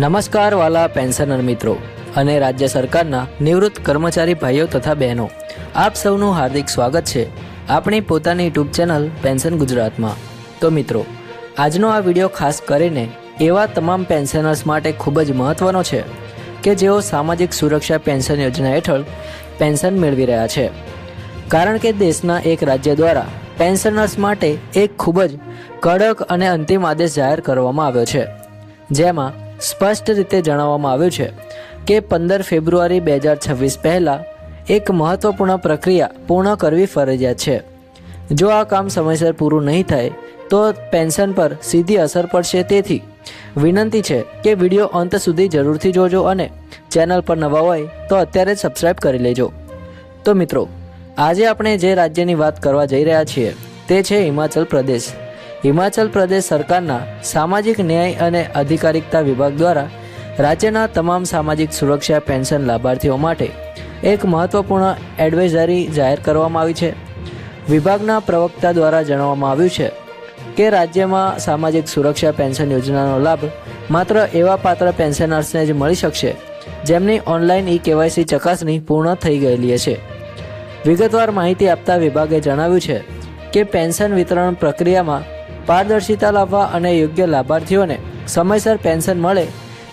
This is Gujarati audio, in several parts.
નમસ્કાર વાલા પેન્શનર મિત્રો અને રાજ્ય સરકારના નિવૃત્ત કર્મચારી ભાઈઓ તથા બહેનો. આપ સૌનું હાર્દિક સ્વાગત છે આપણી પોતાની યુટ્યુબ ચેનલ પેન્શન ગુજરાતમાં. તો મિત્રો, આજનો આ વીડિયો ખાસ કરીને એવા તમામ પેન્શનર્સ માટે ખૂબ જ મહત્વનો છે કે જેઓ સામાજિક સુરક્ષા પેન્શન યોજના હેઠળ પેન્શન મેળવી રહ્યા છે. કારણ કે દેશના એક રાજ્ય દ્વારા પેન્શનર્સ માટે એક ખૂબ જ કડક અને અંતિમ આદેશ જાહેર કરવામાં આવ્યો છે. જેમાં સ્પષ્ટ રીતે જણાવવામાં આવ્યું છે કે પંદર ફેબ્રુઆરી બે હજાર છવ્વીસ પહેલાં એક મહત્વપૂર્ણ પ્રક્રિયા પૂર્ણ કરવી ફરજિયાત છે. જો આ કામ સમયસર પૂરું નહીં થાય, તો પેન્શન પર સીધી અસર પડશે તેથી વિનંતી છે કે વીડિયો અંત સુધી જરૂરથી જોજો અને ચેનલ પર નવા હોય તો અત્યારે જ સબસ્ક્રાઈબ કરી લેજો. તો મિત્રો, આજે આપણે જે રાજ્યની વાત કરવા જઈ રહ્યા છીએ તે છે હિમાચલ પ્રદેશ. હિમાચલ પ્રદેશ સરકારના સામાજિક ન્યાય અને અધિકારિકતા વિભાગ દ્વારા રાજ્યના તમામ સામાજિક સુરક્ષા પેન્શન લાભાર્થીઓ માટે એક મહત્વપૂર્ણ એડવાઇઝરી જાહેર કરવામાં આવી છે. વિભાગના પ્રવક્તા દ્વારા જણાવવામાં આવ્યું છે કે રાજ્યમાં સામાજિક સુરક્ષા પેન્શન યોજનાનો લાભ માત્ર એવા પાત્ર પેન્શનર્સને જ મળી શકશે જેમની ઓનલાઈન ઈ કેવાયસી ચકાસણી પૂર્ણ થઈ ગયેલી છે. વિગતવાર માહિતી આપતા વિભાગે જણાવ્યું છે કે પેન્શન વિતરણ પ્રક્રિયામાં પારદર્શિતા લાવવા અને યોગ્ય લાભાર્થીઓને સમયસર પેન્શન મળે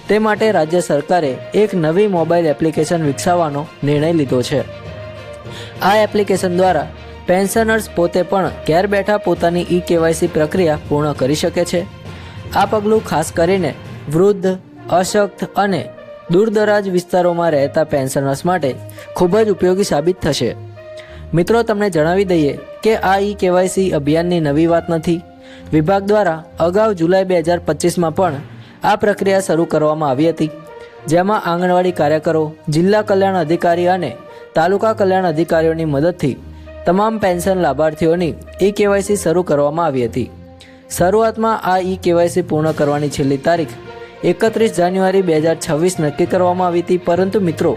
તે માટે રાજ્ય સરકારે એક નવી મોબાઈલ એપ્લિકેશન વિકસાવવાનો નિર્ણય લીધો છે. આ એપ્લિકેશન દ્વારા પેન્શનર્સ પોતે પણ ઘેર બેઠા પોતાની ઈ કેવાયસી પ્રક્રિયા પૂર્ણ કરી શકે છે. આ પગલું ખાસ કરીને વૃદ્ધ, અશક્ત અને દૂરદરાજ વિસ્તારોમાં રહેતા પેન્શનર્સ માટે ખૂબ જ ઉપયોગી સાબિત થશે. મિત્રો, તમને જણાવી દઈએ કે આ ઈ કેવાયસી અભિયાનની નવી વાત નથી. વિભાગ દ્વારા અગાઉ જુલાઈ બે હજાર પચીસમાં પણ આ પ્રક્રિયા શરૂ કરવામાં આવી હતી, જેમાં આંગણવાડી કાર્યકરો, જિલ્લા કલ્યાણ અધિકારી અને તાલુકા કલ્યાણ અધિકારીઓની મદદથી તમામ પેન્શન લાભાર્થીઓની ઈ કેવાયસી શરૂ કરવામાં આવી હતી. શરૂઆતમાં આ ઈ કેવાયસી પૂર્ણ કરવાની છેલ્લી તારીખ એકત્રીસ જાન્યુઆરી બે હજાર છવ્વીસ નક્કી કરવામાં આવી હતી, પરંતુ મિત્રો,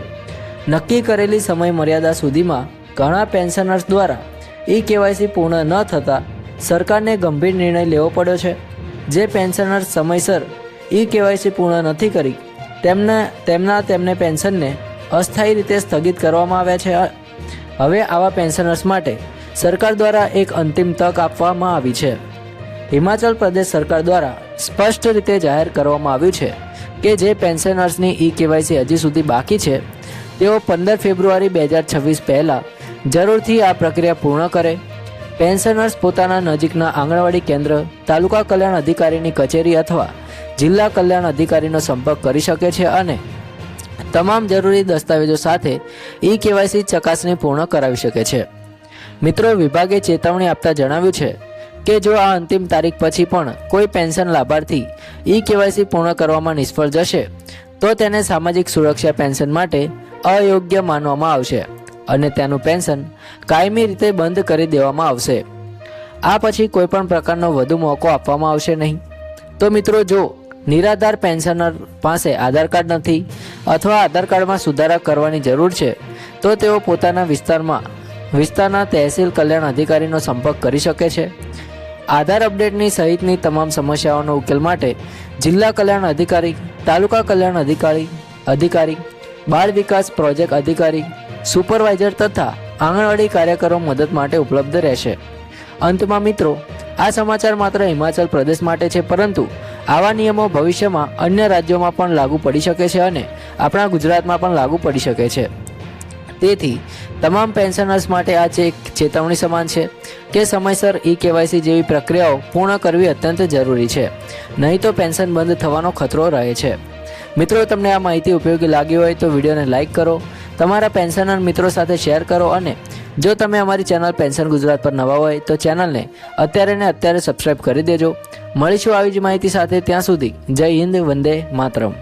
નક્કી કરેલી સમય મર્યાદા સુધીમાં ઘણા પેન્શનર્સ દ્વારા ઈ કેવાયસી પૂર્ણ ન થતાં સરકારને ગંભીર નિર્ણય લેવો પડ્યો છે. જે પેન્શનર સમયસર ઈ કેવાયસી પૂર્ણ નથી કરી, તેમને, તેમના તેમને પેન્શનને અસ્થાયી રીતે સ્થગિત કરવામાં આવ્યા છે. હવે આવા પેન્શનર્સ માટે સરકાર દ્વારા એક અંતિમ તક આપવામાં આવી છે. હિમાચલ પ્રદેશ સરકાર દ્વારા સ્પષ્ટ રીતે જાહેર કરવામાં આવ્યું છે કે જે પેન્શનર્સની ઈ કેવાયસી હજી સુધી બાકી છે, તેઓ પંદર ફેબ્રુઆરી બે હજાર છવ્વીસ પહેલાં જરૂરથી આ પ્રક્રિયા પૂર્ણ કરે. પેન્શનર્સ પોતાના નજીકના આંગણવાડી કેન્દ્ર, તાલુકા કલ્યાણ અધિકારીની કચેરી અથવા જિલ્લા કલ્યાણ અધિકારીનો સંપર્ક કરી શકે છે અને તમામ જરૂરી દસ્તાવેજો સાથે ઈ કેવાયસી ચકાસણી પૂર્ણ કરાવી શકે છે. મિત્રો, વિભાગે ચેતવણી આપતા જણાવ્યું છે કે જો આ અંતિમ તારીખ પછી પણ કોઈ પેન્શન લાભાર્થી ઈ કેવાયસી પૂર્ણ કરવામાં નિષ્ફળ જશે, તો તેને સામાજિક સુરક્ષા પેન્શન માટે અયોગ્ય માનવામાં આવશે. અને તેનું પેન્શન કાયમી રીતે બંધ કરી દેવામાં આવશે. આ પછી કોઈપણ પ્રકારનો વધુ મોકો આપવામાં આવશે નહીં. તો મિત્રો જો નિરાધાર પેન્શનર પાસે આધાર કાર્ડ નથી અથવા આધાર કાર્ડમાં સુધારા કરવાની જરૂર છે, તો તેઓ પોતાના વિસ્તારમાં, વિસ્તારના તહેસીલ કલ્યાણ અધિકારીનો સંપર્ક કરી શકે છે. આધાર અપડેટની સહિતની તમામ સમસ્યાઓનો ઉકેલ માટે જિલ્લા કલ્યાણ અધિકારી, તાલુકા કલ્યાણ અધિકારી અધિકારી, બાળ વિકાસ પ્રોજેક્ટ અધિકારી સુપરવાઇઝર તથા આંગણવાડી કાર્યકરો મદદ માટે ઉપલબ્ધ રહેશે. અંતમાં મિત્રો, આ સમાચાર માત્ર હિમાચલ પ્રદેશ માટે છે, પરંતુ આવા નિયમો ભવિષ્યમાં અન્ય રાજ્યોમાં પણ લાગુ પડી શકે છે અને આપણા ગુજરાતમાં પણ લાગુ પડી શકે છે. તેથી, તમામ પેન્શનર્સ માટે આ એક ચેતવણી સમાન છે કે સમયસર ઈ કેવાયસી જેવી પ્રક્રિયાઓ પૂર્ણ કરવી અત્યંત જરૂરી છે. નહીં તો પેન્શન બંધ થવાનો ખતરો રહે છે. મિત્રો, તમને આ માહિતી ઉપયોગી લાગી હોય તો વિડીયોને લાઇક કરો તમારા પેન્શનર મિત્રો સાથે શેર કરો અને જો તમે અમારી ચેનલ પેન્શન ગુજરાત પર નવા હોય તો ચેનલને અત્યારે ને અત્યારે સબસ્ક્રાઈબ કરી દેજો. મળીશું આવી જ માહિતી સાથે ત્યાં સુધી જય હિન્દ, વંદે માતરમ.